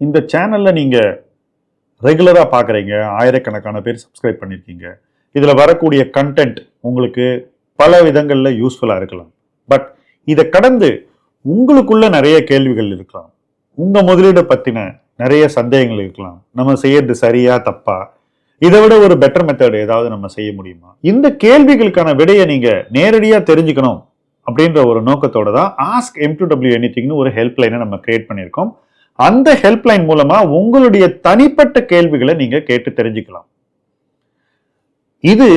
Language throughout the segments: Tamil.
இந்த சேனலில் நீங்கள் ரெகுலராக பார்க்குறீங்க ஆயிரக்கணக்கான பேர் சப்ஸ்கிரைப் பண்ணியிருக்கீங்க இதில் வரக்கூடிய கண்டென்ட் உங்களுக்கு பல விதங்களில் யூஸ்ஃபுல்லாக இருக்கலாம். பட் இதை கடந்து உங்களுக்குள்ள நிறைய கேள்விகள் இருக்கலாம். உங்கள் முதலீடை பற்றின நிறைய சந்தேகங்கள் இருக்கலாம். நம்ம செய்யறது சரியா தப்பா? இதை விட ஒரு பெட்டர் மெத்தட் ஏதாவது நம்ம செய்ய முடியுமா? இந்த கேள்விகளுக்கான விடையை நீங்கள் நேரடியாக தெரிஞ்சுக்கணும் அப்படின்ற ஒரு நோக்கத்தோட தான் ஆஸ்க் எம் எனி திங்னு ஒரு ஹெல்ப்லைனை நம்ம கிரியேட் பண்ணியிருக்கோம். அந்த ஹெல்ப்லைன் மூலமா உங்களுடைய தனிப்பட்ட கேள்விகளை நீங்க கேட்டு தெரிஞ்சுக்கலாம். இது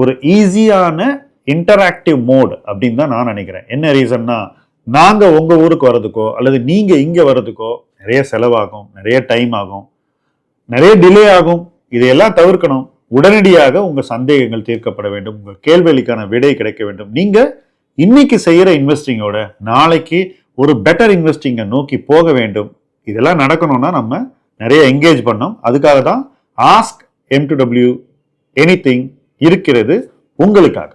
ஒரு ஈஸியான இன்டராக்டிவ் மோட் அப்படின்னு தான் நான் நினைக்கிறேன். என்ன ரீசன்னா நாங்க உங்க ஊருக்கு வர்றதுக்கோ அல்லது நீங்க இங்க வர்றதுக்கோ நிறைய செலவாகும் நிறைய டைம் ஆகும் நிறைய டிலே ஆகும். இதையெல்லாம் தவிர்க்கணும். உடனடியாக உங்க சந்தேகங்கள் தீர்க்கப்பட வேண்டும். உங்க கேள்விகளுக்கான விடை கிடைக்க வேண்டும். நீங்க இன்னைக்கு செய்யற இன்வெஸ்டிங்கோட நாளைக்கு ஒரு பெட்டர் இன்வெஸ்டிங்கை நோக்கி போக வேண்டும். இதெல்லாம் நடக்கணும்னா நம்ம நிறைய என்கேஜ் பண்ணோம் அதுக்காக தான் ask M to W any இருக்கிறது உங்களுக்காக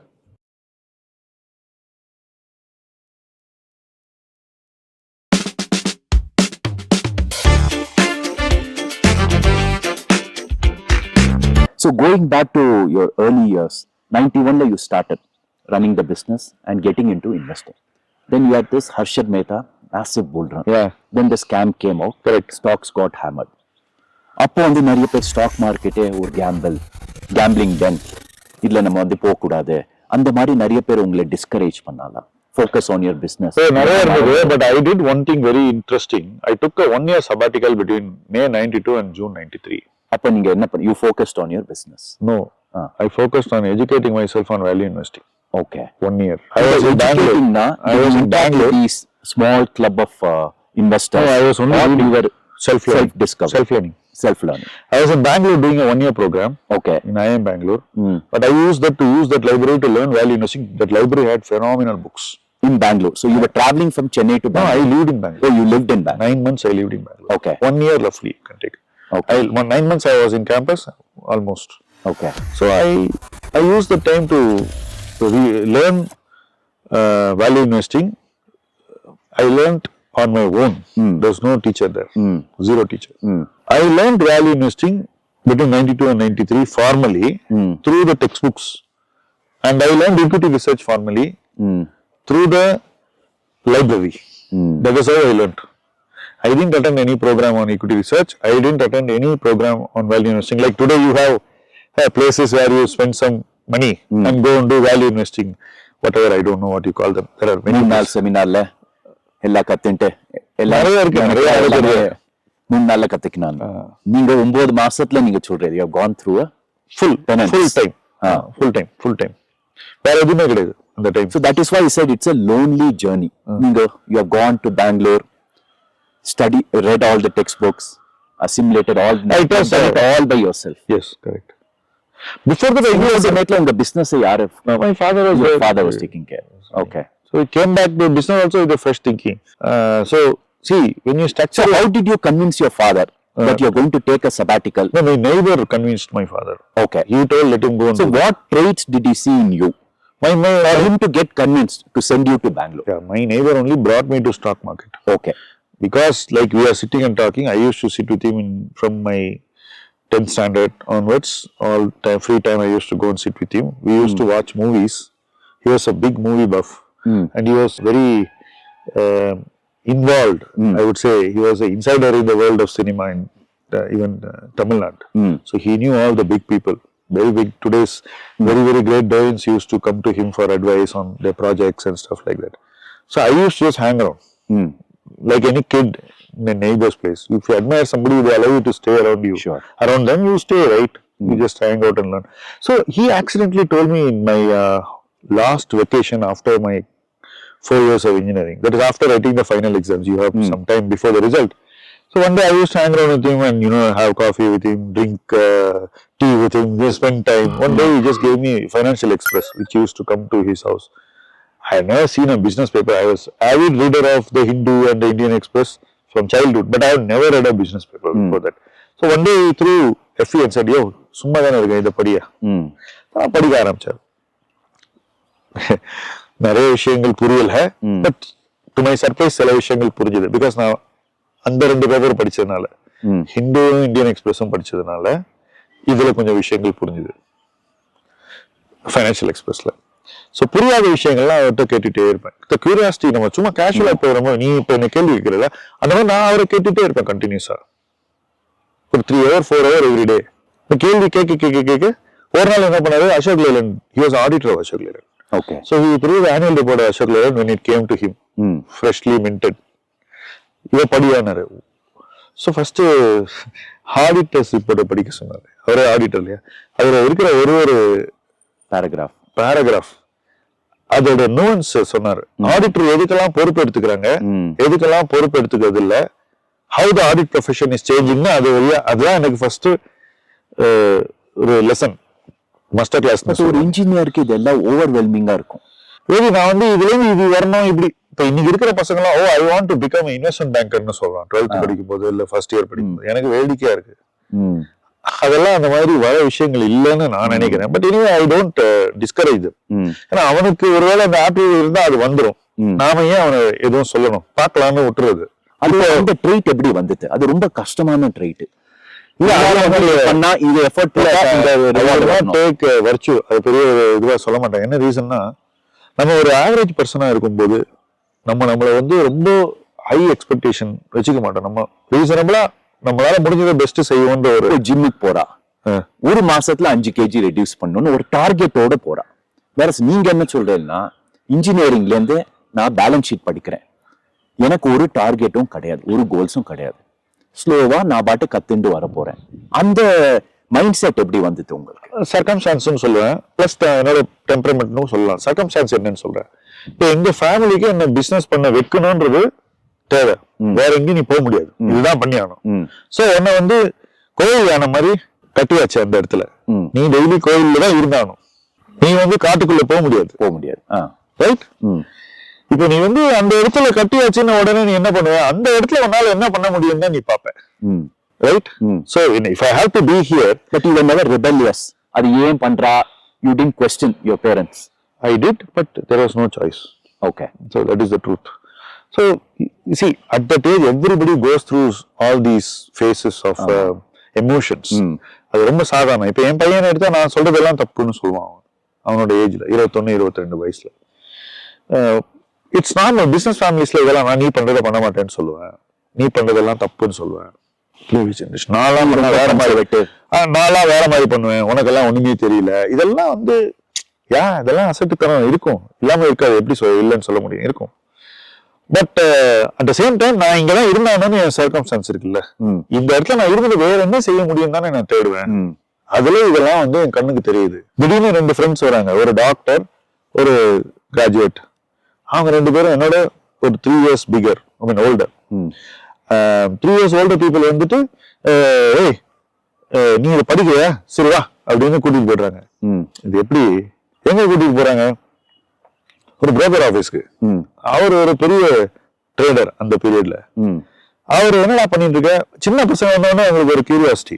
So going back to your early years, 91 la you started running the business and getting into investing. Then you had this Harshad Mehta, run. Yeah, Then the scam came out. correct. Stocks got hammered. அப்போ வந்து நிறைய பேர் ஸ்டாக் மார்க்கெட்டே ஒரு கேம்பிள் கேம்பிளிங் டென் இதுல நம்ம வந்து போகக்கூடாது. அந்த மாதிரி நிறைய பேர் உங்களை டிஸ்கரேஜ் பண்ணலாம் ஃபோக்கஸ் ஆன் யுவர் பிஸ்னஸ் நிறைய இருந்தது but I did one thing very interesting I took one year sabbatical between May ninety two and June ninety three அப்போ நீங்க என்ன பண்ண you focused on your business no. I focused on educating myself on value investing okay one year I was in Bangalore was in Bangalore. these small club of uh, investors. No, I was only reading were self learning. self-discovery. Self learning. self-learning. I was in Bangalore doing a one year program Okay. in IIM Bangalore. Mm. But I used that to use that library to learn value investing. That library had phenomenal books. In Bangalore. So you were traveling from Chennai to No, I Bangalore. lived in Bangalore. oh, you lived in Bangalore. Nine months I lived in Bangalore. Okay. One year roughly you can take. Okay. I, one, nine months I was in campus almost. Okay. So I I used the time to, to re- learn uh, value investing. I learned on my own. Mm. There was no teacher there. Mm. Zero teacher. Mm. I learned value investing between 92 and 93 formally mm. through the textbooks. And I learned equity research formally mm. through the library. Mm. That was how I learned. I didn't attend any program on equity research. I didn't attend any program on value investing. Like today you have uh, places where you spend some money mm. and go and do value investing. Whatever, I don't know what you call them. There are many. Seminar, seminar. Places. செமினார்ல எல்லாம் கத்துட்டு எல்லாம் நிறைய இருக்கு, நிறைய எல்லாமே இருக்கு. மூணு நாள்ல கத்துக்கினாங்க நீங்க ஒன்பது மாசத்துல நீங்க சொல்றது you gone through Full, Tenants. full time. Ah. full time, full time. வேற எதுவுமே கிடையாது அந்த time So that is why I said it's a lonely journey. நீங்க you have gone to Bangalore, study, read all the textbooks, assimilated all, It was, done it uh, all by yourself. Yes correct before that I இந்த யூஸ் சமயத்துல உங்க business யாரு my father was your there. father was taking care. Okay. So we came back to business also with a fresh thinking. Uh, so see, when you structure, So how did you convince your father that you're going to take a sabbatical? no, my neighbor convinced my father. Okay. He told let him go and So what traits did he see in you My my for him to get convinced to send you to Bangalore? yeah, my neighbor only brought me to stock market Okay. because like we are sitting and talking. I used to sit with him in, from my 10th standard onwards. All time, free time I used to go and sit with him. We used to watch movies. He was a big movie buff. And he was very um involved. I would say he was an insider in the world of cinema in uh, even uh, Tamil Nadu. Hmm. So he knew all the big people, very big. Today's very very great giants used to come to him for advice on their projects and stuff like that. So I used to just hang around Hmm. like any kid in a neighbor's place. If you admire somebody, they allow you to stay around you. Sure. Around them, you stay, right? You just hang out and learn. So he accidentally told me in my uh, last vacation after my four years of engineering. That is after writing the final exams. You have some time before the result. So one day I used to hang around with him and you know have coffee with him, drink uh, tea with him, just spend time. One day he just gave me Financial Express, which used to come to his house. I had never seen a business paper. I was avid reader of the Hindu and the Indian Express from childhood, but I have never read a business paper before that. So one day he threw FE and said, "Yo, சும்மா தானே இருக்கேன் இதை படியா Hmm. நான் படிக்க ஆரம்பிச்சார் நிறைய விஷயங்கள் புரியல. பட் டு மை சர்ப்ரைஸ் சில விஷயங்கள் புரிஞ்சுது. பிகாஸ் நான் அந்த ரெண்டு பேப்பர் படிச்சதுனால. ஹிந்துவும் இந்தியன் எக்ஸ்பிரஸும் படிச்சதுனால இதுல கொஞ்சம் விஷயங்கள் புரிஞ்சுது. ஃபைனான்சியல் எக்ஸ்பிரஸ்ல ஸோ புரியாத விஷயங்கள்லாம் அவர்கிட்ட கேட்டுட்டே இருப்பேன். இந்த கியூரியாசிட்டி நம்ம சும்மா கேஷுவலா இப்போ ரொம்ப நீ இப்போ என்ன கேள்வி கேட்கறல அந்த மாதிரி நான் அவரை கேட்டுட்டே இருப்பேன் கண்டினியூஸா ஒரு three hour four hour every day இந்த கேள்வி கேட்க கேட்க கேட்க ஒரு நாள் என்ன பண்ணாரு? Ashok Leyland he was auditor Ashok Leyland okay so he prove annual report Ashok Leyland when it came to him. மின்டட் இதை படியானாரு ஸோ ஃபர்ஸ்ட் ஆடிட்டர்ஸ் ரிப்போர்ட்டை படிக்க சொன்னாரு. அவரே ஆடிட்டர் இல்லையா? அதுல இருக்கிற ஒரு ஒரு பேராகிராஃப் பேராகிராஃப் அதோட நோன்ஸ் சொன்னாரு. ஆடிட்டர் எதுக்கெல்லாம் பொறுப்பு எடுத்துக்கிறாங்க? ம் எதுக்கெல்லாம் பொறுப்பு எடுத்துக்கிறது இல்ல? How the audit profession is சேஞ்சிங்னு அது வழியா அதுதான் எனக்கு ஃபர்ஸ்ட் ஒரு லெசன் மாஸ்டர் கிளாஸ் ஒரு இன்ஜினியருக்கு இதெல்லாம் ஓவர்வெல்மிங்கா இருக்கும். சரி நான் வந்து இதுல இது வரணும் இப்படி. இப்ப இன்னைக்கு இருக்கிற பசங்களாம் ஓ I want to become investment பேங்கர்னு சொல்றான். டுவெல்த் படிக்கும் போது இல்ல ஃபர்ஸ்ட் இயர் படிக்கும் போது எனக்கு வேடிக்கையா இருக்கு. அதெல்லாம் அந்த மாதிரி வர விஷயங்கள் இல்லைன்னு நான் நினைக்கிறேன். பட் இனிமே ஐ டோன்ட் டிஸ்கரேஜ் ஏன்னா அவனுக்கு ஒருவேளை அந்த ஆப்டிடியூட் இருந்தா அது வந்துரும். ம். நாம ஏன் அவனை எதுவும் சொல்லணும்? பார்க்கலாம்னு விட்டுறது. அது அந்த ட்ரெயிட் எப்படி வந்துச்சு அது ரொம்ப கஷ்டமான வந்து பண்ணா இது எஃபர்ட் டேக் வர்ச்சு அது பெரிய இதுவா சொல்ல மாட்டாங்க. என்ன ரீசன்னா நம்ம ஒரு ஆவரேஜ் பர்சனா இருக்கும்போது நம்ம நம்மள வந்து ரொம்ப ஹை எக்ஸ்பெக்டேஷன் வச்சுக்க மாட்டோம். நம்ம ரீசனபிளா நம்மளால முடிஞ்சதை பெஸ்ட் செய்வோன்ற ஒரு ஜிம்முக்கு போறா. ஒரு மாசத்துல அஞ்சு கேஜி ரெடியூஸ் பண்ணணும்னு ஒரு டார்கெட்டோட போறா வேற நீங்க என்ன சொல்றீங்கன்னா இன்ஜினியரிங்ல இருந்து நான் பேலன்ஸ் ஷீட் படிக்கிறேன். எனக்கு ஒரு டார்கெட்டும் கிடையாது. ஒரு கோல்ஸும் கிடையாது. ஸ்லோவா நான் பாட்டு கத்துண்டு வர போறேன். அந்த மைண்ட் செட் எப்படி வந்தது உங்களுக்கு? சர்க்கம்ஸ்டான்ஸ்னு சொல்லுவேன். பிளஸ் என்னோட டெம்பரமெண்ட்னு சொல்லலாம். சர்க்கம்ஸ்டான்ஸ் என்னன்னு சொல்றேன். இப்போ எங்க ஃபேமிலிக்கு என்ன பிசினஸ் பண்ண வைக்கணும்ன்றது தேவை. வேற எங்கேயும் நீ போக முடியாது. இதுதான் பண்ணி ஆகணும் சோ உன்னை வந்து கோயில் யானை மாதிரி கட்டியாச்சு அந்த இடத்துல. நீ டெய்லி கோயில்ல தான் இருந்தாகணும். நீ வந்து காட்டுக்குள்ள போக முடியாது. போக முடியாது. ரைட் இப்போ நீ வந்து அந்த இடத்துல கட்டியாச்சுன்னு உடனே நீ என்ன பண்ணுவ? அந்த இடத்துல உன்னால என்ன பண்ண முடியும்னு நீ பாப்ப. Right so if I have to be here but you never rebellious அது ஏன் பண்றா? You didn't question your parents I did but there was no choice okay the truth. So you see, at that age, everybody goes through all these phases of uh, emotions. ம். அது ரொம்ப சாதாரணம். இப்போ என் பையனை எடுத்தா நான் சொல்றதெல்லாம் தப்புன்னு சொல்லுவான் அவன். அவனோட ஏஜ்ல இருபத்தொன்னு இருபத்தி ரெண்டு வயசுல இட்ஸ் நார்மல் பிசினஸ் ஃபேமிலிஸ்ல இதெல்லாம் நான் நீ பண்றதை பண்ண மாட்டேன்னு சொல்லுவேன். நீ பண்றதெல்லாம் தப்புன்னு சொல்லுவேன். நான்லாம் வேற மாதிரி விட்டு நான்லாம் வேற மாதிரி பண்ணுவேன். உனக்கெல்லாம் ஒண்ணுமே தெரியல. இதெல்லாம் வந்து யா இதெல்லாம் அசட்டுத்தனம் இருக்கும். இல்லாம இருக்காது. எப்படி சொல் இல்லைன்னு சொல்ல முடியும். இருக்கும். But at the same time நான் இங்கதான் இருந்தானு என் சர்க்கம்ஸ்டான்ஸ் இருக்குல்ல. இந்த இடத்துல நான் இருந்தது வேற என்ன செய்ய முடியும் தானே நான் தேடுவேன். அதுல இதெல்லாம் வந்து என் கண்ணுக்கு தெரியுது. திடீர்னு ரெண்டு ஃப்ரெண்ட்ஸ் வராங்க. ஒரு டாக்டர் ஒரு கிராஜுவேட் அவங்க ரெண்டு பேரும் என்னோட ஒரு three years bigger I mean older three years older people வந்துட்டு ஏய் நீ இதை படிக்கலையா சரி வா அப்படின்னு கூட்டிட்டு போயிடுறாங்க. இது எப்படி? எங்க கூட்டிட்டு போறாங்க? ஒரு புரோக்கர் ஆபீஸ்க்கு ம். அவர் ஒரு பெரிய ட்ரேடர் அந்த பீரியட்ல அவர் என்னடா பண்ணிட்டு இருக்க? சின்ன பசங்க வந்தோடனே அவங்களுக்கு ஒரு கியூரியாசிட்டி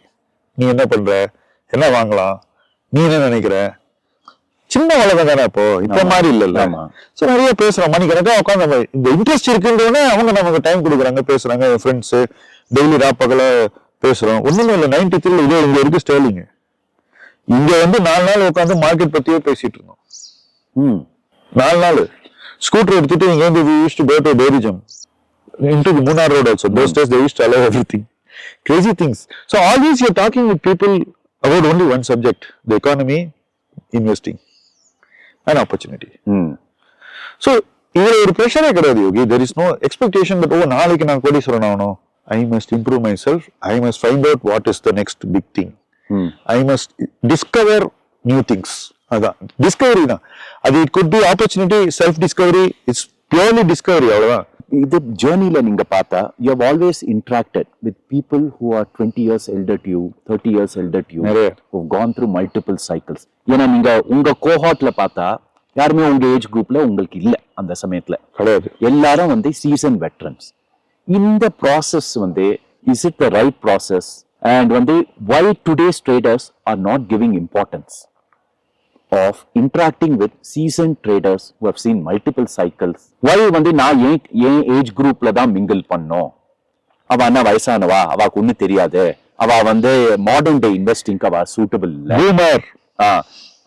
நீ என்ன பண்ற? என்ன வாங்கலாம்? நீ என்ன நினைக்கிற? சின்ன உலகம் தானே இப்போ இப்ப. மாதிரி இல்லல்ல. ஆமா. சோ நிறைய பேசுறோம். மணிக்கணக்கா உட்காந்து நம்ம இந்த இன்ட்ரெஸ்ட் இருக்குன்றோடனே அவங்க நமக்கு டைம் கொடுக்குறாங்க பேசுறாங்க. என் ஃப்ரெண்ட்ஸ் டெய்லி ராப்பகல பேசுறோம். ஒண்ணுமே இல்லை. நைன்டி த்ரீல இதே இங்க இருக்கு ஸ்டேலிங் இங்க வந்து நாலு நாள் உட்காந்து மார்க்கெட் பத்தியே பேசிட்டு இருந்தோம். ம். நாலு நாள். ஸ்கூட்டர் எடுத்துட்டு இங்க இருந்து we used to go to Dairy Jam. Into the Munnar road also. Those days they used to allow everything. Crazy things. So always you're talking with people about only one subject, the opportunity. ம் So இதுல ஒரு ப்ரெஷரே கிடையாது Yogi there is no expectation that oh நாளைக்கு நான் கோடீஸ்வரன் ஆகணும் I must improve myself I must find out what is the next big thing I must discover new things அதான். டிஸ்கவரி தான். அது it could be opportunity self discovery it's purely discovery அவ்வளவுதான். இது ஜேர்னில நீங்க பார்த்தா you have always interacted with people who are twenty years elder to you thirty years elder to you. Who gone through multiple cycles ஏன்னா நீங்க உங்க கோஹாட்ல பார்த்தா யாருமே உங்க ஏஜ் குரூப்ல உங்களுக்கு இல்ல அந்த சமயத்துல. கிடையாது. எல்லாரும் வந்து சீசன் வெட்டரன்ஸ் இந்த ப்ராசஸ் வந்து is it the right process and வந்து why today's traders are not giving importance of interacting with seasoned traders who have seen multiple cycles why வந்து நான் ஏன் ஏன் ஏஜ் குரூப்ல தான் மிங்கிள் பண்ணோம்? அவ என்ன வயசானவா? அவாக்கு ஒண்ணு தெரியாது. அவ வந்து மாடர்ன் டே இன்வெஸ்டிங்க்கு அவ சூட்டபிள் இல்ல.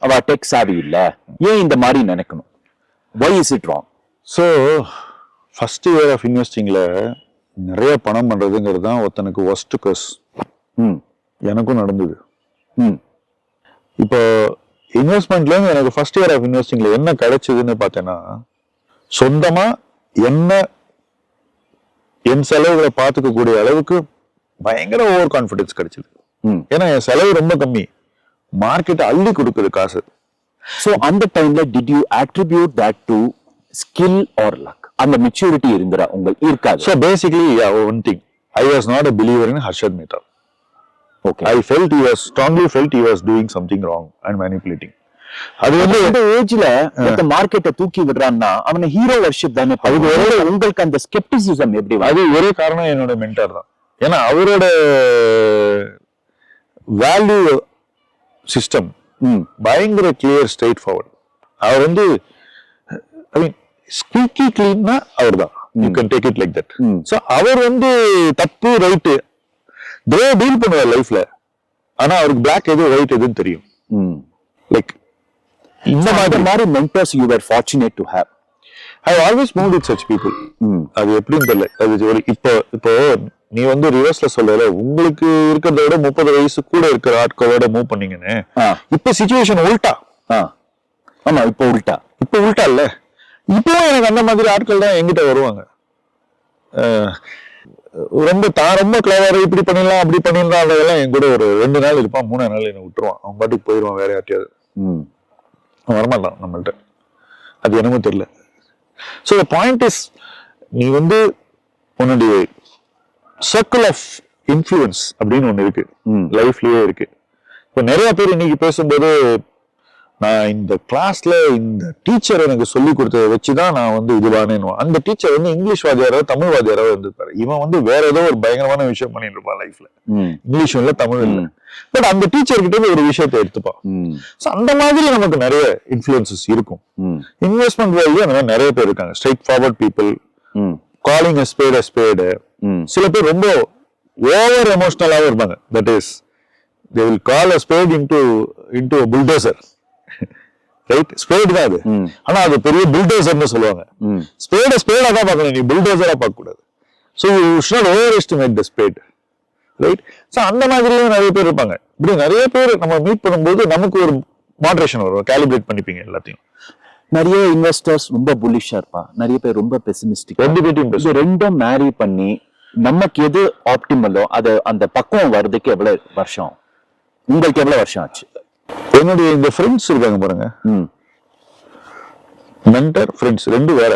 அவ டெக் சாவி இல்ல. ஏன் இந்த மாதிரி நினைக்கணும்? Why is it wrong so first year of இன்வெஸ்டிங்ல நிறைய பணம் பண்றதுங்கிறது தான் ஒருத்தனுக்கு ஒஸ்ட் கஸ் ம். எனக்கும் நடந்தது. ம். இப்போ இன்வெஸ்ட்மெண்ட்ல இருந்து எனக்கு ஃபர்ஸ்ட் இயர் ஆஃப் இன்வெஸ்டிங்ல என்ன கிடைச்சதுன்னு பார்த்தேன்னா சொந்தமா என்ன என் செலவுகளை பார்த்துக்கக்கூடிய அளவுக்கு பயங்கர ஓவர் கான்ஃபிடன்ஸ் கிடைச்சது ஏன்னா என் செலவு ரொம்ப கம்மி. மார்க்கெட் அள்ளி கொடுக்குது காசு. சோ அந்த டைம்ல did you attribute that to skill or luck அந்த மெச்சூரிட்டி இருந்துரா? உங்களுக்கு இருக்காது so basically one thing I was not a believer in Harshad Mehta I felt he was strongly felt he was doing something wrong and manipulating. அது வந்து அந்த ஏஜ்ல இந்த மார்க்கெட்டை தூக்கி விடுறான்னா அவன ஹீரோ வர்ஷிப் தானே அது உங்களுக்கு அந்த ஸ்கெப்டிசிசம் எப்படி? அது ஒரே காரணம் என்னோட மென்டார் தான். ஏன்னா அவரோட வேல்யூ சிஸ்டம் பயங்கர கிளியர் ஸ்ட்ரெயிட் ஃபார்வர்ட் அவர் வந்து ஐ மீன் ஸ்குயிக்கி கிளீன்னா அவர் தான் you can take it like that. So அவர் வந்து தப்பு ரைட்டு டே டீல் பண்ணுவார் லைஃப்ல ஆனா அவருக்கு பிளாக் எது ஒயிட் எதுன்னு தெரியும். ம். லைக் இந்த மாதிரி மாதிரி mentors you are fortunate to have I always move with such people hmm. அது எப்படின்னு தெரியல. அது ஒரு இப்போ இப்போ நீ வந்து ரிவர்ஸ்ல சொல்றல உங்களுக்கு இருக்கிறத விட முப்பது வயசு கூட இருக்கிற ஆட்களோட மூவ் பண்ணீங்கன்னு. இப்போ சுச்சுவேஷன் உல்டா. ஆமா இப்போ உல்டா. இப்போ உல்டா இல்ல. இப்போ எனக்கு அந்த மாதிரி ஆட்கள் தான் எங்கிட்ட வருவாங்க. ரொம்ப தான் ரொம்ப கிளவர் இப்படி பண்ணிடலாம் அப்படி பண்ணிடலாம் அதெல்லாம் என் கூட ஒரு ரெண்டு நாள் இருப்பான் மூணாவது நாள் என்னை விட்டுருவான். அவன் பாட்டுக்கு போயிடுவான் வேற யார்ட்டையாவது. ம். வரமாட்டான் நம்மள்ட்ட. அது என்னமோ தெரியல. ஸோ த பாயிண்ட் இஸ் நீ வந்து உன்னுடைய சர்க்கிள் ஆஃப் இன்ஃப்ளூயன்ஸ் அப்படின்னு ஒன்று இருக்கு. லைஃப்லயே இருக்கு. இப்போ நிறைய பேர் இன்னைக்கு பேசும்போது நான் இந்த கிளாஸ்ல இந்த டீச்சர் எனக்கு சொல்லி கொடுத்ததை வச்சு தான் நான் வந்து இதுவானேன்னு அந்த டீச்சர் வந்து இங்கிலீஷ் வாத்தியாரோ தமிழ் வாத்தியாரோ இருந்திருப்பாரு. இவன் வந்து வேற ஏதோ ஒரு பயங்கரமான விஷயம் பண்ணிட்டு இருப்பான் லைஃப்ல ம். இங்கிலீஷும் இல்ல தமிழ் இல்ல. பட் அந்த டீச்சர் கிட்ட ஒரு விஷயத்தை எடுத்துப்பான். ஸோ அந்த மாதிரி நமக்கு நிறைய இன்ஃப்ளூயன்சஸ் இருக்கும். இன்வெஸ்ட்மெண்ட் வேல்யூ அந்த மாதிரி நிறைய பேர் இருக்காங்க. Straightforward people calling a spade a spade hmm. சில பேர் ரொம்ப ஓவர் எமோஷனலாகவும் இருப்பாங்க. That is they will call a spade into into bulldozer right spade தான் அது. ஆனா அது பெரிய புல்டோசர்னு சொல்லுவாங்க. ஸ்பேட ஸ்பேடா தான் பார்க்கணும். நீ புல்டோசரா பார்க்க கூடாது so you should overestimate the spade right so அந்த மாதிரியும் நிறைய பேர் இருப்பாங்க. இப்படி நிறைய பேர் நம்ம மீட் பண்ணும்போது நமக்கு ஒரு மாட்ரேஷன் வரும். கேலிபிரேட் பண்ணிப்பீங்க எல்லாத்தையும். நிறைய இன்வெஸ்டர்ஸ் ரொம்ப புல்லிஷா இருப்பா நிறைய பேர் ரொம்ப பெசிமிஸ்டிக் ரெண்டு இது ரெண்டும் மேரி பண்ணி நமக்கு எது ஆப்டிமலோ அது அந்த பக்குவம் வர்றதுக்கு எவ்வளவு வருஷம்? உங்களுக்கு எவ்வளவு வருஷம் ஆச்சு? என்னுடைய இந்த ஃப்ரெண்ட்ஸ் இருக்காங்க பாருங்க. மென்டர் ஃப்ரெண்ட்ஸ் ரெண்டு வேற.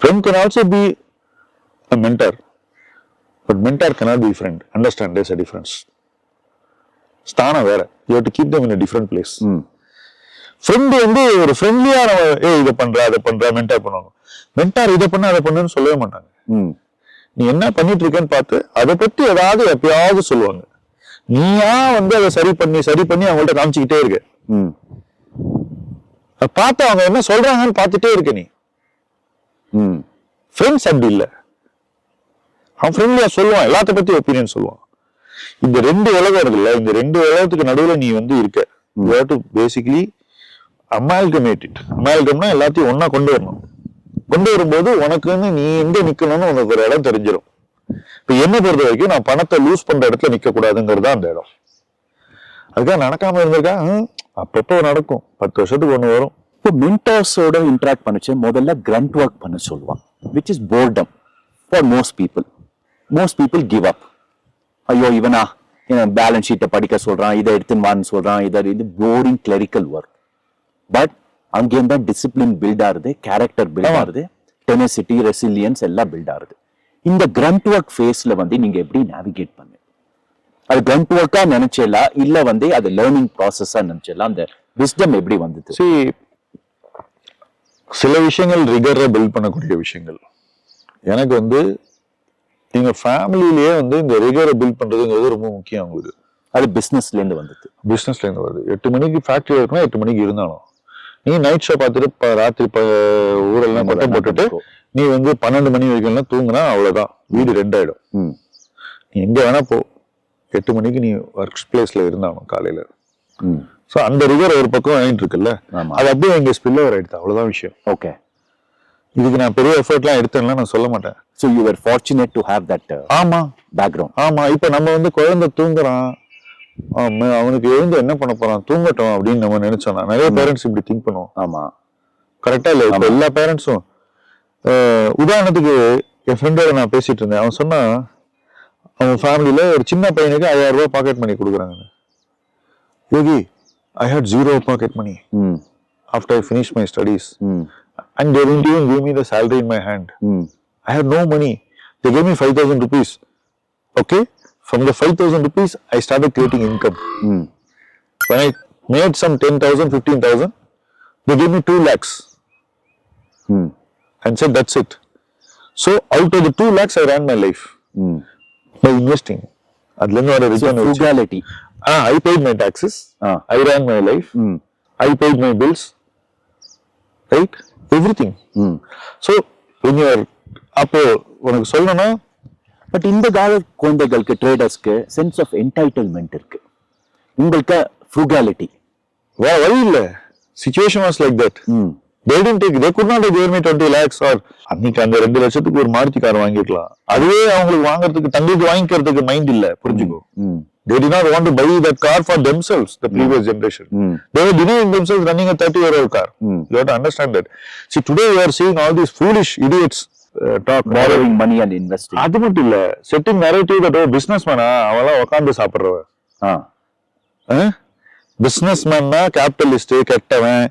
Friend can also be a mentor but mentor cannot be friend understand there's a difference ஸ்தானம் வேற. You to keep them in a different place friend வந்து ஒரு ஃப்ரெண்ட்லியா நம்ம ஏ இதை பண்ற அதை பண்ற மென்டார் பண்ணுவாங்க மென்டார் இதை பண்ண அதை பண்ணுன்னு சொல்லவே மாட்டாங்க. நீ என்ன பண்ணிட்டு இருக்கேன்னு பார்த்து அதை பத்தி ஏதாவது எப்பயாவது சொல்லுவாங்க. நீயா வந்து அதை சரி பண்ணி சரி பண்ணி அவங்கள்ட்ட காமிச்சுக்கிட்டே இருக்க. ம். அதை பார்த்து அவங்க என்ன சொல்றாங்கன்னு பார்த்துட்டே இருக்க நீ. ம். ஃப்ரெண்ட்ஸ் அப்படி இல்லை. அவன் ஃப்ரெண்ட்லியா சொல்லுவான் எல்லாத்த பத்தி ஒப்பீனியன் சொல்லுவான். இந்த ரெண்டு உலகம் இருக்குல்ல இந்த ரெண்டு உலகத்துக்கு நடுவுல நீ வந்து இருக்க. You to basically amalgamate it அமால்கம்னா எல்லாத்தையும் ஒண்ணா கொண்டு வரணும். கொண்டு வரும்போது உனக்குன்னு நீ எங்க நிக்கணும்னு உனக்கு ஒரு இடம் தெரிஞ்சிடும் இப்ப என்ன பொறுத்த வரைக்கும் நான் பணத்தை லூஸ் பண்ற இடத்துல நிக்க கூடாதுங்கிறது தான் அந்த இடம். அதுக்காக நடக்காம இருந்திருக்கா? அப்பப்போ நடக்கும். பத்து வருஷத்துக்கு ஒண்ணு வரும். இப்போ மென்டர்ஸோட இன்டராக்ட் பண்ணுச்சு. முதல்ல கிரண்ட் ஒர்க் பண்ண சொல்லுவான் which is boredom for most people most people give up ஐயோ இவனா? பேலன்ஸ் ஷீட்டை படிக்க சொல்றான் இதை எடுத்துன்னு வான்னு சொல்றான். இதை இது போரிங் கிளரிக்கல் ஒர்க் பட் அங்கேயும் தான் டிசிப்ளின் பில்ட் ஆகுது கேரக்டர் பில்ட். ஆகுது. டெனசிட்டி ரெசிலியன்ஸ் எல்லாம் பில்ட் ஆகுது. இந்த கிரண்ட் ஒர்க் ஃபேஸ்ல வந்து நீங்க எப்படி நேவிகேட் பண்ணு? அது கிரண்ட் ஒர்க்கா நினைச்சல இல்ல வந்து அது லேர்னிங் ப்ராசஸா நினைச்சல அந்த விஸ்டம் எப்படி வந்தது see சில விஷயங்கள் ரிகரை பில்ட் பண்ணக்கூடிய விஷயங்கள். எனக்கு வந்து எங்க ஃபேமிலியிலேயே வந்து இந்த ரிகரை பில்ட் பண்றதுங்கிறது ரொம்ப முக்கியம் அவங்களுக்கு. அது பிசினஸ்ல இருந்து வந்தது பிசினஸ்ல இருந்து வருது. எட்டு மணிக்கு ஃபேக்டரி இருக்கணும் எட்டு மணிக்கு இருந்தாலும். நீ நைட் ஷோ பார்த்துட்டு ராத்திரி ஊரெல்லாம் கொட்டை போட்டுட்டு நீ வந்து பன்னெண்டு மணி வரைக்கும் தூங்குனா அவ்வளவுதான். வீடு ரெண்டாயிடும் ம். நீ எங்க வேணா போ. எட்டு மணிக்கு நீ ஒர்க் பிளேஸ்ல இருந்தாகணும் காலையில. ம். ஸோ அந்த ரிவர் ஒரு பக்கம் வாங்கிட்டு இருக்குல்ல? அது அப்படியே எங்க ஸ்பில் ஓவர் ஆயிடுது. அவ்வளவுதான் விஷயம். ஓகே இதுக்கு நான் பெரிய எஃபர்ட்லாம் எடுத்தேன்ல நான் சொல்ல மாட்டேன். So you are fortunate to have that ஆமா. பேக்ரவுண்ட் ஆமா. இப்ப நம்ம வந்து குழந்தை தூங்குறான். அவனுக்கு எழுந்து என்ன பண்ண போறான்? தூங்கட்டும் அப்படின்னு நம்ம நினைச்சோம்னா நிறைய பேரண்ட்ஸ் இப்படி திங்க் பண்ணுவோம் ஆமா. கரெக்டா இல்ல? எல்லா பேரண்ட்ஸும் உதாரணத்துக்கு என் ஃப்ரெண்டோட நான் பேசிட்டு இருந்தேன் அவன் சொன்னா அவன் ஃபேமிலியில ஒரு சின்ன பையனுக்கு ஐயாயிரம் ரூபாய் பாக்கெட் மணி கொடுக்குறாங்க Yogi I had zero pocket money hmm after I finish my studies hmm and they didn't even give me the salary in my hand ம் I had no money. They gave me 5,000 rupees. Okay? From the 5,000 rupees, I started creating income. ம் When I made some 10,000, 15,000, they gave me 2 lakhs ம் and said, that's it. So out of the 2 lakhs, I ran my life ம் by investing. அதுலேருந்து வர return வச்சு. ஃப்ரூகாலிட்டி Ah, I paid my taxes. Ah I ran my life. ம் I paid my bills. Right? Everything. ம் So, when you are, அப்போ உனக்கு சொல்லணும்னா பட் இந்த கால குழந்தைகளுக்கு ட்ரேடர்ஸ்க்கு சென்ஸ் ஆஃப் என்டைட்டில்மெண்ட் இருக்கு உங்களுக்கு ஃப்ரூகாலிட்டி வேற வழி இல்ல situation was like that hmm they didn't take they could not have given me 20 lakhs or அன்னைக்கு அந்த ரெண்டு லட்சத்துக்கு ஒரு மாருதி கார் வாங்கிக்கலாம் அதுவே அவங்களுக்கு வாங்குறதுக்கு தங்களுக்கு வாங்கிக்கிறதுக்கு மைண்ட் இல்ல புரிஞ்சுக்கோ ம் they did not want to buy that car for themselves the previous generation ம் they were denying themselves running a 30 year old car Mm. you have to understand that see today we are seeing all these foolish idiots uh, talk borrowing money and investing அது மட்டும் இல்ல செட்டிங் நரேட்டிவ் தட் பிசினஸ் மேனா அவெல்லாம் உட்காந்து சாப்பிடுறவ ஆ பிசினஸ் மேன்னா கேபிட்டலிஸ்ட் கெட்டவன்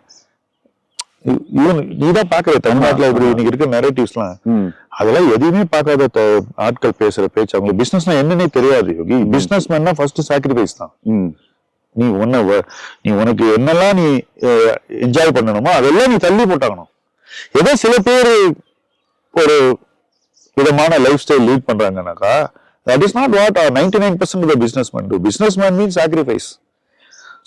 நீதான் பாக்குற தமிழ்நாட்டுல இப்படி இன்னைக்கு இருக்க நரேட்டிவ்ஸ்லாம் அதெல்லாம் எதையுமே பார்க்காத த- ஆட்கள் பேசுற பேச்சு அவங்களுக்கு பிசினஸ்னா என்னன்னே தெரியாது யோகி. பிசினஸ் மேன்னா ஃபர்ஸ்ட் சாக்ரிஃபைஸ் தான். நீ உன்ன நீ உனக்கு என்னெல்லாம் நீ என்ஜாய் பண்ணணுமோ அதெல்லாம் நீ தள்ளி போட்டாகணும். ஏதோ சில பேர் ஒரு விதமான lifestyle lead பண்றாங்கன்னாக்கா that is not what ninety nine percent businessman to businessman mean sacrifice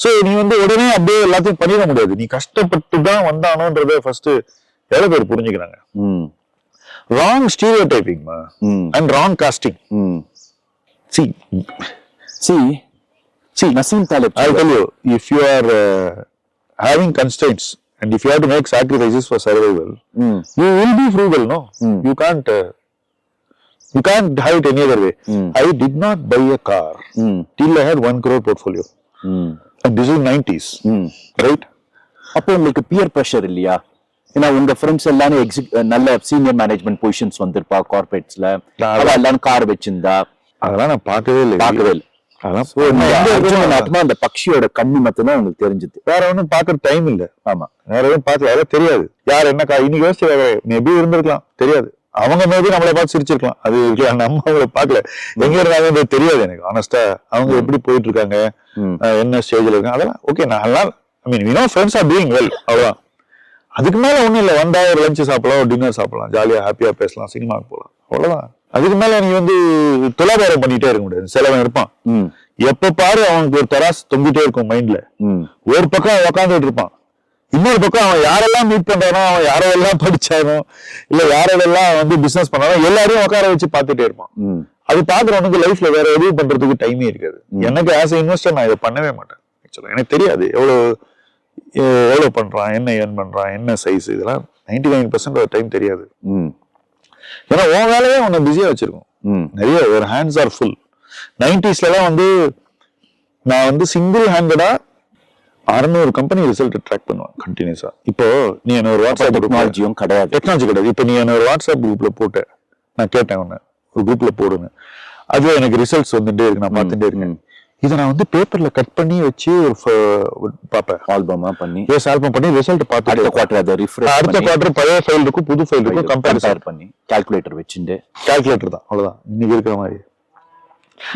so நீ வந்து உடனே அப்படியே எல்லாத்தையும் பண்ணிட முடியாது நீ கஷ்டப்பட்டு தான் வந்தானோன்றத ஃபர்ஸ்ட் எவ்வளவு பேர் புரிஞ்சுக்கிறாங்க wrong stereotyping and wrong casting C C C Naseem Talib I'll tell you, if you are uh, having constraints and if you have to make sacrifices for survival, ம் you will be frugal, no? Mm. You can't. Uh, you can't have it any other way. Mm. I did not buy a car ம் 90s, ம் right? அப்போ உங்களுக்கு பியர் ப்ரெஷர் இல்லையா? ஏன்னா உங்க ஃப்ரெண்ட்ஸ் எல்லாரும் எக்ஸிக் நல்ல சீனியர் மேனேஜ்மெண்ட் பொசிஷன்ஸ் வந்திருப்பா கார்பரேட்ஸ்ல அவ எல்லாரும் கார் வச்சிருந்தா? அதெல்லாம் நான் பார்க்கவே இல்லை. பார்க்கவே இல்லை அந்த பக்ஷியோட கண்ணு மட்டும்தான் உங்களுக்கு தெரிஞ்சது. வேற ஒன்றும் பார்க்கற டைம் இல்ல. ஆமா. வேற எதுவும் அதெல்லாம் தெரியாது. யார் என்ன இன்னைக்கு யோசிச்சு மேபி இருந்திருக்கலாம். தெரியாது. அவங்க மேபி நம்மளை பார்த்து சிரிச்சிருக்கலாம். அது நம்ம அவங்கள பார்க்கல. எங்க இருந்தாங்கன்றது தெரியாது எனக்கு ஆனஸ்டா அவங்க எப்படி போயிட்டு இருக்காங்க என்ன ஸ்டேஜ்ல இருக்காங்க? அதெல்லாம் ஓகே நான் I mean we know friends are doing well அவ்வளவுதான். அதுக்கு மேல ஒண்ணும் இல்ல. வந்தா ஒரு லஞ்ச் சாப்பிடலாம் ஒரு டின்னர் சாப்பிடலாம். ஜாலியா ஹாப்பியா பேசலாம் சினிமாக்கு போகலாம். அவ்வளவுதான். அதுக்கு மேல நீ வந்து துலாபாரம் பண்ணிட்டே இருக்க முடியாது. சிலவன் இருப்பான். எப்ப பாரு அவனுக்கு ஒரு தராசு தொங்கிட்டே இருக்கும் மைண்ட்ல ஒரு பக்கம் அவன் உட்காந்துட்டு இருப்பான். இன்னொரு பக்கம் அவன் யாரெல்லாம் மீட் பண்றானோ அவன் யாரெல்லாம் படிச்சானோ இல்ல யாரெல்லாம் வந்து பிசினஸ் பண்ணானோ எல்லாரையும் உட்கார வச்சு பார்த்துட்டே இருப்பான். அது பாக்குறவனுக்கு லைஃப்ல வேற எதுவும் பண்றதுக்கு டைமே இருக்காது. எனக்கு ஆஸ் இன்வெஸ்டர் நான் இதை பண்ணவே மாட்டேன். ஆக்சுவலா எனக்கு தெரியாது. எவ்வளவு எவ்வளவு பண்றான் என்ன ஏர்ன் பண்றான் என்ன சைஸ் இதெல்லாம் நைன்டி நைன் பர்சன்ட் டைம் தெரியாது. ம். ஏன்னா உன் வேலையே உன்னை பிஸியா வச்சிருக்கும். ம். நிறைய ஒரு ஹேண்ட்ஸ் ஆர் ஃபுல் நைன்டிஸ்லாம் வந்து நான் வந்து சிங்கிள் ஹேண்டடா அறுநூறு கம்பெனி ரிசல்ட் ட்ராக் பண்ணுவேன் கண்டினியூஸா இப்போ நீ என்ன ஒரு வாட்ஸ்அப் டெக்னாலஜியும் கிடையாது. டெக்னாலஜி கிடையாது. இப்போ நீ என்ன ஒரு வாட்ஸ்அப் குரூப்ல போட்ட நான் கேட்டேன் உன்னை ஒரு குரூப்ல போடுங்க அது எனக்கு ரிசல்ட்ஸ் வந்துட்டே இருக்கு நான் பார்த்துட்டே இருக்கேன். இதை நான் வந்து பேப்பர்ல கட் பண்ணி வச்சு ஒரு பார்ப்பேன். ஆல்பமா பண்ணி. எஸ் ஆல்பம் பண்ணி ரிசல்ட் அடுத்த பார்த்துட்டு குவார்டர் அதை ரிஃப்ரெஷ் அடுத்த குவார்டர் பழைய ஃபைல் இருக்கும் புது ஃபைல் இருக்கும் கம்பேர் பண்ணி. கால்குலேட்டர் வச்சுட்டு கால்குலேட்டர் தான் அவ்வளவுதான். இன்னைக்கு இருக்கிற மாதிரி.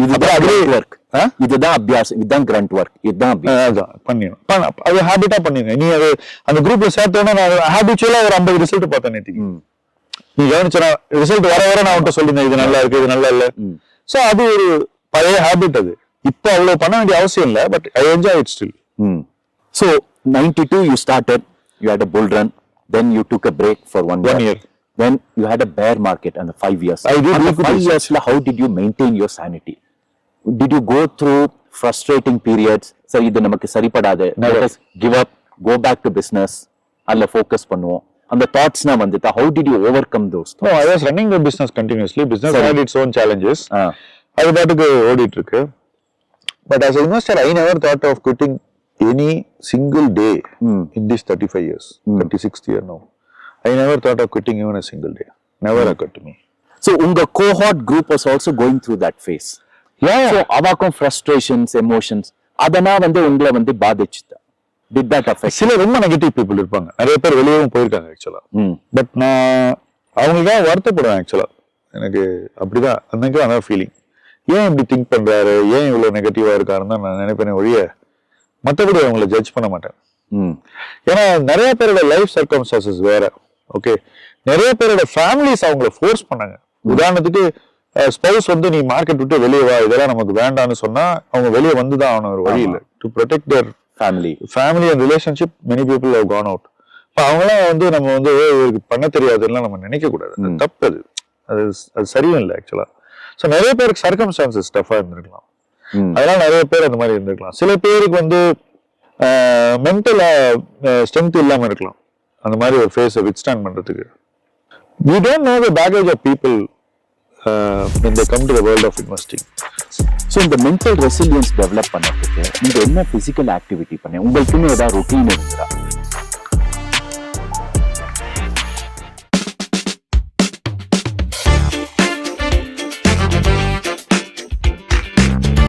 இதுதான் கிரண்ட் ஒர்க்? இதுதான் அபியாசம் இதுதான் கிரண்ட் ஒர்க் இதுதான் அபியாசம். அதான் பண்ணிடணும் பண்ண- அது ஹேபிட்டா பண்ணிருங்க. நீ அது அந்த குரூப்ல சேர்த்தோன்னா நான் ஹேபிச்சுவலா ஒரு ஐம்பது ரிசல்ட் பார்த்தேன். நீ கவனிச்சா ரிசல்ட் வர வர நான் உன்கிட்ட சொல்லிருந்தேன் இது நல்லா இருக்கு இது நல்லா இல்ல. சோ அது ஒரு பழைய ஹேபிட் அது. இப்போ அவ்வளவு பண்ண வேண்டிய அவசியம் இல்ல but I enjoy it still Mm. So, 92 you started, you had a bull run, then you took a break for one, One year. When you had a bear market and the five years. I did And the five years, how did you maintain your sanity? Did you go through frustrating periods? சரி இது நமக்கு சரிப்படாது give up, go back to business, அதில் ஃபோக்கஸ் பண்ணுவோம் அந்த தாட்ஸ்னா வந்துட்டா how did you overcome those No, I was running the business continuously. Business Sorry. had its own challenges. ஆ அது பாட்டுக்கு ஓடிட்டு இருக்கு but as a investor I never thought of quitting any single day Hmm. in this 35 years 36th year now I never thought of quitting even a single day. Never occurred to me So உங்க cohort group was also going through that phase. yeah. So அவாக்கும் frustrations, emotions அதெல்லாம் வந்து உங்களை வந்து பாதிச்சுதா Did that affect? சில ரொம்ப நெகட்டிவ் பீப்புள் இருப்பாங்க. நிறைய பேர் வெளியவும் போயிருக்காங்க ஆக்சுவலா ம் பட் நான் அவங்களுக்கு தான் வருத்தப்படுவேன் ஆக்சுவலா எனக்கு அப்படிதான் அன்னைக்கு அதான் ஃபீலிங் ஏன் இப்படி திங்க் பண்றாரு? ஏன் இவ்வளவு நெகட்டிவா இருக்காருன்னு நான் நினைப்பேனே ஒழிய மற்றபடி அவங்கள ஜட்ஜ் பண்ண மாட்டேன். ம் ஏன்னா நிறைய பேரோட லைஃப் சர்க்கம்ஸ்டான்சஸ் வேற. ஓகே நிறைய பேரோட ஃபேமிலிஸ் அவங்கள ஃபோர்ஸ் பண்ணாங்க. உதாரணத்துக்கு ஸ்பௌஸ் வந்து நீ மார்க்கெட் விட்டு வெளியே வா இதெல்லாம் நமக்கு வேண்டாம்னு சொன்னா அவங்க வெளியே வந்து தான் ஆகணும் ஒரு வழி இல்லை. To protect their family family and relationship many people have gone out இப்போ அவங்களாம் வந்து நம்ம வந்து "ஏய், இவருக்கு பண்ண தெரியாதுலாம் நம்ம நினைக்க கூடாது அது ம். தப்பு அது. அது அது சரியும் இல்லை ஆக்சுவலா ஸோ நிறைய பேருக்கு சர்க்கம்ஸ்டான்சஸ் டஃபாக இருந்திருக்கலாம். ம். அதனால நிறைய பேர் அந்த மாதிரி இருந்திருக்கலாம். சில பேருக்கு வந்து மென்டலா ஸ்ட்ரென்த் இல்லாம இருக்கலாம். அந்த மாதிரி ஒரு ஃபேஸை வித்ஸ்டாண்ட் பண்றதுக்கு. We don't know the package of people இந்த come to to of world of so இந்த மென்டல் ரெசிலியன்ஸ் டெவலப் பண்ணுறதுக்கு நீங்க என்ன பிசிக்கல் ஆக்டிவிட்டி பண்ண உங்களுக்குன்னு ஏதாவது ரொட்டீன் இருந்தா